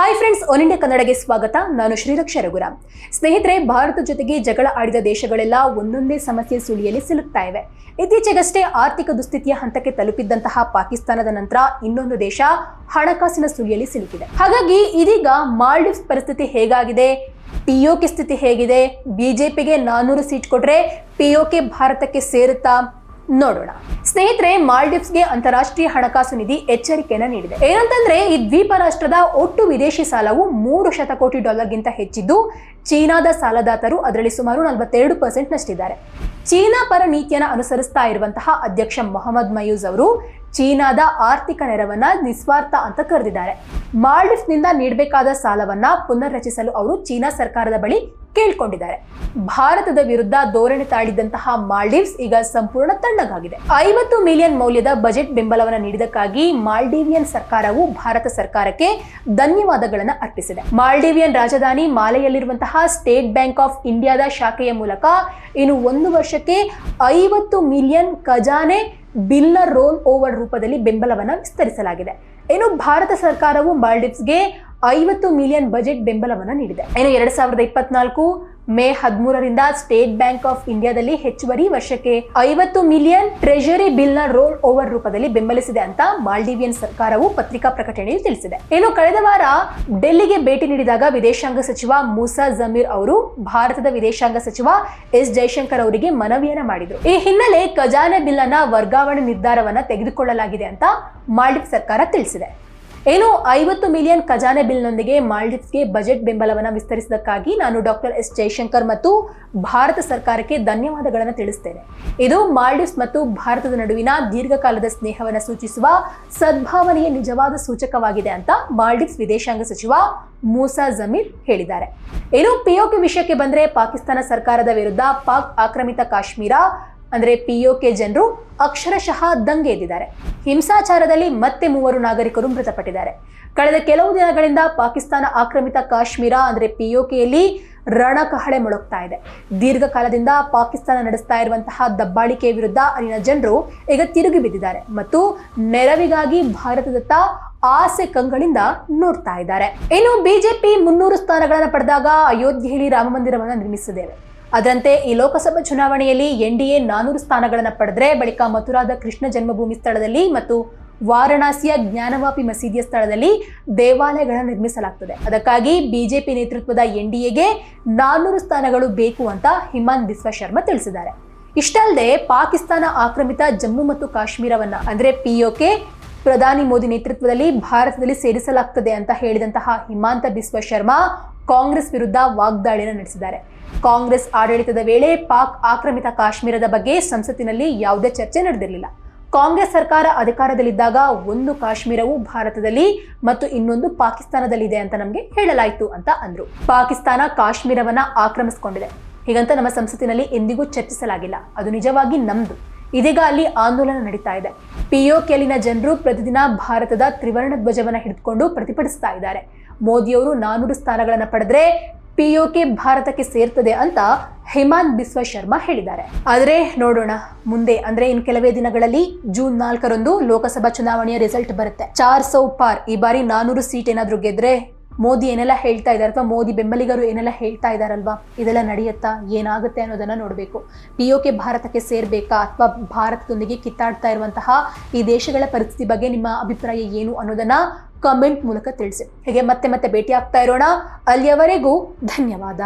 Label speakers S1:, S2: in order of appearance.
S1: Hi friends all India ಕನ್ನಡಗೆ ಸ್ವಾಗತ. ನಾನು ಶ್ರೀರಕ್ಷ ರಘುರಾಮ್. ಸ್ನೇಹಿತರೆ, ಭಾರತ ಜೊತೆಗೆ ಜಗಳ ಆಡಿದ ದೇಶಗಳೆಲ್ಲ ಒಂದೊಂದೇ ಸಮಸ್ಯೆ ಸುಳಿಯಲ್ಲಿ ಸಿಲುಕ್ತಾ ಇವೆ. ಇತ್ತೀಚೆಗಷ್ಟೇ ಆರ್ಥಿಕ ದುಸ್ಥಿತಿಯ ಹಂತಕ್ಕೆ ತಲುಪಿದ್ದಂತಹ ಪಾಕಿಸ್ತಾನದ ನಂತರ ಇನ್ನೊಂದು ದೇಶ ಹಣಕಾಸಿನ ಸುಳಿಯಲ್ಲಿ ಸಿಲುಕಿದೆ. ಹಾಗಾಗಿ ಇದೀಗ ಮಾಲ್ಡೀವ್ಸ್ ಪರಿಸ್ಥಿತಿ ಹೇಗಾಗಿದೆ? ಪಿಒಕೆ ಸ್ಥಿತಿ ಹೇಗಿದೆ? ಬಿಜೆಪಿಗೆ ನಾನೂರು ಸೀಟ್ ಕೊಟ್ರೆ ಪಿಒಕೆ ಭಾರತಕ್ಕೆ ಸೇರುತ್ತಾ? ನೋಡೋಣ. ಸ್ನೇಹಿತರೆ, ಮಾಲ್ಡೀವ್ಸ್ಗೆ ಅಂತಾರಾಷ್ಟ್ರೀಯ ಹಣಕಾಸು ನಿಧಿ ಎಚ್ಚರಿಕೆಯನ್ನು ನೀಡಿದೆ. ಏನಂತಂದ್ರೆ, ಈ ದ್ವೀಪ ರಾಷ್ಟ್ರದ ಒಟ್ಟು ವಿದೇಶಿ ಸಾಲವು ಮೂರು ಶತಕೋಟಿ ಡಾಲರ್ಗಿಂತ ಹೆಚ್ಚಿದ್ದು, ಚೀನಾದ ಸಾಲದಾತರು ಅದರಲ್ಲಿ ಸುಮಾರು ನಲವತ್ತೆರಡು ಪರ್ಸೆಂಟ್ ನಷ್ಟಿದ್ದಾರೆ. ಚೀನಾ ಪರ ನೀತಿಯನ್ನು ಅನುಸರಿಸ್ತಾ ಇರುವಂತಹ ಅಧ್ಯಕ್ಷ ಮೊಹಮ್ಮದ್ ಮಯೂಸ್ ಅವರು ಚೀನಾದ ಆರ್ಥಿಕ ನೆರವನ್ನ ನಿಸ್ವಾರ್ಥ ಅಂತ ಕರೆದಿದ್ದಾರೆ. ಮಾಲ್ಡೀವ್ಸ್ನಿಂದ ನೀಡಬೇಕಾದ ಸಾಲವನ್ನ ಪುನರ್ರಚಿಸಲು ಅವರು ಚೀನಾ ಸರ್ಕಾರದ ಬಳಿ ಕೇಳ್ಕೊಂಡಿದ್ದಾರೆ. ಭಾರತದ ವಿರುದ್ಧ ಧೋರಣೆ ತಾಳಿದಂತಹ ಮಾಲ್ಡೀವ್ಸ್ ಈಗ ಸಂಪೂರ್ಣ ತಣ್ಣಗಾಗಿದೆ. ಐವತ್ತು ಮಿಲಿಯನ್ ಮೌಲ್ಯದ ಬಜೆಟ್ ಬೆಂಬಲವನ್ನು ನೀಡಿದಕ್ಕಾಗಿ ಮಾಲ್ಡೀವಿಯನ್ ಸರ್ಕಾರವು ಭಾರತ ಸರ್ಕಾರಕ್ಕೆ ಧನ್ಯವಾದಗಳನ್ನು ಅರ್ಪಿಸಿದೆ. ಮಾಲ್ಡೀವಿಯನ್ ರಾಜಧಾನಿ ಮಾಲೆಯಲ್ಲಿರುವಂತಹ ಸ್ಟೇಟ್ ಬ್ಯಾಂಕ್ ಆಫ್ ಇಂಡಿಯಾದ ಶಾಖೆಯ ಮೂಲಕ ಇನ್ನು ಒಂದು ವರ್ಷಕ್ಕೆ ಐವತ್ತು ಮಿಲಿಯನ್ ಖಜಾನೆ ಬಿಲ್ಲರ್ ರೋಲ್ ಓವರ್ ರೂಪದಲ್ಲಿ ಬೆಂಬಲವನ್ನು ವಿಸ್ತರಿಸಲಾಗಿದೆ. ಇನ್ನು ಭಾರತ ಸರ್ಕಾರವು ಮಾಲ್ಡೀವ್ಸ್ಗೆ ಐವತ್ತು ಮಿಲಿಯನ್ ಬಜೆಟ್ ಬೆಂಬಲವನ್ನು ನೀಡಿದೆ. ಇನ್ನು ಎರಡ್ ಸಾವಿರದ ಇಪ್ಪತ್ನಾಲ್ಕು ಮೇ ಹದಿಮೂರರಿಂದ ಸ್ಟೇಟ್ ಬ್ಯಾಂಕ್ ಆಫ್ ಇಂಡಿಯಾದಲ್ಲಿ ಹೆಚ್ಚುವರಿ ವರ್ಷಕ್ಕೆ ಐವತ್ತು ಮಿಲಿಯನ್ ಟ್ರೆಜರಿ ಬಿಲ್ನ ರೋಲ್ ಓವರ್ ರೂಪದಲ್ಲಿ ಬೆಂಬಲಿಸಿದೆ ಅಂತ ಮಾಲ್ಡೀವಿಯನ್ ಸರ್ಕಾರವು ಪತ್ರಿಕಾ ಪ್ರಕಟಣೆಯಲ್ಲಿ ತಿಳಿಸಿದೆ. ಇನ್ನು ಕಳೆದ ವಾರ ಡೆಲ್ಲಿಗೆ ಭೇಟಿ ನೀಡಿದಾಗ ವಿದೇಶಾಂಗ ಸಚಿವ ಮೂಸಾ ಜಮೀರ್ ಅವರು ಭಾರತದ ವಿದೇಶಾಂಗ ಸಚಿವ ಎಸ್ ಜೈಶಂಕರ್ ಅವರಿಗೆ ಮನವಿಯನ್ನ ಮಾಡಿದ್ರು. ಈ ಹಿನ್ನೆಲೆ ಖಜಾನೆ ಬಿಲ್ ಅನ್ನ ವರ್ಗಾವಣೆ ನಿರ್ಧಾರವನ್ನ ತೆಗೆದುಕೊಳ್ಳಲಾಗಿದೆ ಅಂತ ಮಾಲ್ಡೀವ್ ಸರ್ಕಾರ ತಿಳಿಸಿದೆ. ಏನು ಐವತ್ತು ಮಿಲಿಯನ್ ಖಜಾನೆ ಬಿಲ್ನೊಂದಿಗೆ ಮಾಲ್ಡೀವ್ಸ್ಗೆ ಬಜೆಟ್ ಬೆಂಬಲವನ್ನು ವಿಸ್ತರಿಸಿದ್ದಕ್ಕಾಗಿ ನಾನು ಡಾಕ್ಟರ್ ಎಸ್ ಜೈಶಂಕರ್ ಮತ್ತು ಭಾರತ ಸರ್ಕಾರಕ್ಕೆ ಧನ್ಯವಾದಗಳನ್ನು ತಿಳಿಸ್ತೇನೆ. ಇದು ಮಾಲ್ಡೀವ್ಸ್ ಮತ್ತು ಭಾರತದ ನಡುವಿನ ದೀರ್ಘಕಾಲದ ಸ್ನೇಹವನ್ನು ಸೂಚಿಸುವ ಸದ್ಭಾವನೆಯ ನಿಜವಾದ ಸೂಚಕವಾಗಿದೆ ಅಂತ ಮಾಲ್ಡೀವ್ಸ್ ವಿದೇಶಾಂಗ ಸಚಿವ ಮೂಸಾ ಜಮೀರ್ ಹೇಳಿದ್ದಾರೆ. ಏನು ಪಿಒಕೆ ವಿಷಯಕ್ಕೆ ಬಂದರೆ ಪಾಕಿಸ್ತಾನ ಸರ್ಕಾರದ ವಿರುದ್ಧ ಪಾಕ್ ಆಕ್ರಮಿತ ಕಾಶ್ಮೀರ ಅಂದ್ರೆ ಪಿಒಕೆ ಜನರು ಅಕ್ಷರಶಃ ದಂಗೆ ಎದ್ದಿದ್ದಾರೆ ಹಿಂಸಾಚಾರದಲ್ಲಿ ಮತ್ತೆ ಮೂವರು ನಾಗರಿಕರು ಮೃತಪಟ್ಟಿದ್ದಾರೆ. ಕಳೆದ ಕೆಲವು ದಿನಗಳಿಂದ ಪಾಕಿಸ್ತಾನ ಆಕ್ರಮಿತ ಕಾಶ್ಮೀರ ಅಂದ್ರೆ ಪಿಒಕೆಯಲ್ಲಿ ರಣಕಹಳೆ ಮೊಳಗ್ತಾ ಇದೆ. ದೀರ್ಘಕಾಲದಿಂದ ಪಾಕಿಸ್ತಾನ ನಡೆಸ್ತಾ ಇರುವಂತಹ ದಬ್ಬಾಳಿಕೆ ವಿರುದ್ಧ ಅಲ್ಲಿನ ಜನರು ಈಗ ತಿರುಗಿ ಬಿದ್ದಿದ್ದಾರೆ ಮತ್ತು ನೆರವಿಗಾಗಿ ಭಾರತದತ್ತ ಆಸೆ ಕಂಗಳಿಂದ ನೋಡ್ತಾ ಇದ್ದಾರೆ. ಇನ್ನು ಬಿಜೆಪಿ ಮುನ್ನೂರು ಸ್ಥಾನಗಳನ್ನು ಪಡೆದಾಗ ಅಯೋಧ್ಯೆಯಲ್ಲಿ ರಾಮ ಮಂದಿರವನ್ನು ನಿರ್ಮಿಸಿದ್ದೇವೆ. ಅದರಂತೆ ಈ ಲೋಕಸಭಾ ಚುನಾವಣೆಯಲ್ಲಿ ಎನ್ಡಿಎ ನಾನೂರು ಸ್ಥಾನಗಳನ್ನು ಪಡೆದರೆ ಬಳಿಕ ಮಥುರಾದ ಕೃಷ್ಣ ಜನ್ಮಭೂಮಿ ಸ್ಥಳದಲ್ಲಿ ಮತ್ತು ವಾರಣಾಸಿಯ ಜ್ಞಾನವಾಪಿ ಮಸೀದಿಯ ಸ್ಥಳದಲ್ಲಿ ದೇವಾಲಯಗಳನ್ನು ನಿರ್ಮಿಸಲಾಗ್ತದೆ. ಅದಕ್ಕಾಗಿ ಬಿಜೆಪಿ ನೇತೃತ್ವದ ಎನ್ಡಿಎಗೆ ನಾನ್ನೂರು ಸ್ಥಾನಗಳು ಬೇಕು ಅಂತ ಹಿಮಾಂತ್ ಬಿಸ್ವ ಶರ್ಮಾ ತಿಳಿಸಿದ್ದಾರೆ. ಇಷ್ಟಲ್ಲದೆ ಪಾಕಿಸ್ತಾನ ಆಕ್ರಮಿತ ಜಮ್ಮು ಮತ್ತು ಕಾಶ್ಮೀರವನ್ನು, ಅಂದರೆ ಪಿಒಕೆ, ಪ್ರಧಾನಿ ಮೋದಿ ನೇತೃತ್ವದಲ್ಲಿ ಭಾರತದಲ್ಲಿ ಸೇರಿಸಲಾಗ್ತದೆ ಅಂತ ಹೇಳಿದಂತಹ ಹಿಮಾಂತ ಬಿಸ್ವ ಶರ್ಮಾ ಕಾಂಗ್ರೆಸ್ ವಿರುದ್ಧ ವಾಗ್ದಾಳಿಯನ್ನು ನಡೆಸಿದ್ದಾರೆ. ಕಾಂಗ್ರೆಸ್ ಆಡಳಿತದ ವೇಳೆ ಪಾಕ್ ಆಕ್ರಮಿತ ಕಾಶ್ಮೀರದ ಬಗ್ಗೆ ಸಂಸತ್ತಿನಲ್ಲಿ ಯಾವುದೇ ಚರ್ಚೆ ನಡೆದಿರಲಿಲ್ಲ. ಕಾಂಗ್ರೆಸ್ ಸರ್ಕಾರ ಅಧಿಕಾರದಲ್ಲಿದ್ದಾಗ ಒಂದು ಕಾಶ್ಮೀರವು ಭಾರತದಲ್ಲಿ ಮತ್ತು ಇನ್ನೊಂದು ಪಾಕಿಸ್ತಾನದಲ್ಲಿದೆ ಅಂತ ನಮಗೆ ಹೇಳಲಾಯಿತು ಅಂತ ಅಂದ್ರು. ಪಾಕಿಸ್ತಾನ ಕಾಶ್ಮೀರವನ್ನ ಆಕ್ರಮಿಸಿಕೊಂಡಿದೆ. ಹೀಗಂತ ನಮ್ಮ ಸಂಸತ್ತಿನಲ್ಲಿ ಎಂದಿಗೂ ಚರ್ಚಿಸಲಾಗಿಲ್ಲ. ಅದು ನಿಜವಾಗಿ ನಮ್ದು. ಇದೀಗ ಅಲ್ಲಿ ಆಂದೋಲನ ನಡೀತಾ ಇದೆ. ಪಿಒಕೆಯಲ್ಲಿನ ಜನರು ಪ್ರತಿದಿನ ಭಾರತದ ತ್ರಿವರ್ಣ ಧ್ವಜವನ್ನು ಹಿಡಿದುಕೊಂಡು ಪ್ರತಿಭಟಿಸ್ತಾ ಇದ್ದಾರೆ. ಮೋದಿಯವರು ನಾನೂರು ಸ್ಥಾನಗಳನ್ನು ಪಡೆದ್ರೆ ಪಿಒಕೆ ಭಾರತಕ್ಕೆ ಸೇರ್ತದೆ ಅಂತ ಹೇಮಂತ್ ಬಿಸ್ವ ಶರ್ಮಾ ಹೇಳಿದ್ದಾರೆ. ಆದರೆ ನೋಡೋಣ, ಮುಂದೆ ಅಂದ್ರೆ ಇನ್ ಕೆಲವೇ ದಿನಗಳಲ್ಲಿ ಜೂನ್ ನಾಲ್ಕರಂದು ಲೋಕಸಭಾ ಚುನಾವಣೆಯ ರಿಸಲ್ಟ್ ಬರುತ್ತೆ. ಚಾರ್ ಸೌ ಪಾರ್, ಈ ಬಾರಿ ನಾನೂರು ಸೀಟ್ ಏನಾದ್ರೂ ಗೆದ್ರೆ ಮೋದಿ ಏನೆಲ್ಲ ಹೇಳ್ತಾ ಇದ್ದಾರೆ ಅಥವಾ ಮೋದಿ ಬೆಂಬಲಿಗರು ಏನೆಲ್ಲ ಹೇಳ್ತಾ ಇದ್ದಾರಲ್ವಾ? ಇದೆಲ್ಲ ನಡೆಯುತ್ತಾ? ಏನಾಗುತ್ತೆ ಅನ್ನೋದನ್ನ ನೋಡಬೇಕು. ಪಿ ಭಾರತಕ್ಕೆ ಸೇರ್ಬೇಕಾ ಅಥವಾ ಭಾರತದೊಂದಿಗೆ ಕಿತ್ತಾಡ್ತಾ ಇರುವಂತಹ ಈ ದೇಶಗಳ ಪರಿಸ್ಥಿತಿ ಬಗ್ಗೆ ನಿಮ್ಮ ಅಭಿಪ್ರಾಯ ಏನು ಅನ್ನೋದನ್ನ ಕಮೆಂಟ್ ಮೂಲಕ ತಿಳಿಸಿ. ಹೀಗೆ ಮತ್ತೆ ಮತ್ತೆ ಭೇಟಿ ಆಗ್ತಾ ಇರೋಣ. ಅಲ್ಲಿಯವರೆಗೂ ಧನ್ಯವಾದ.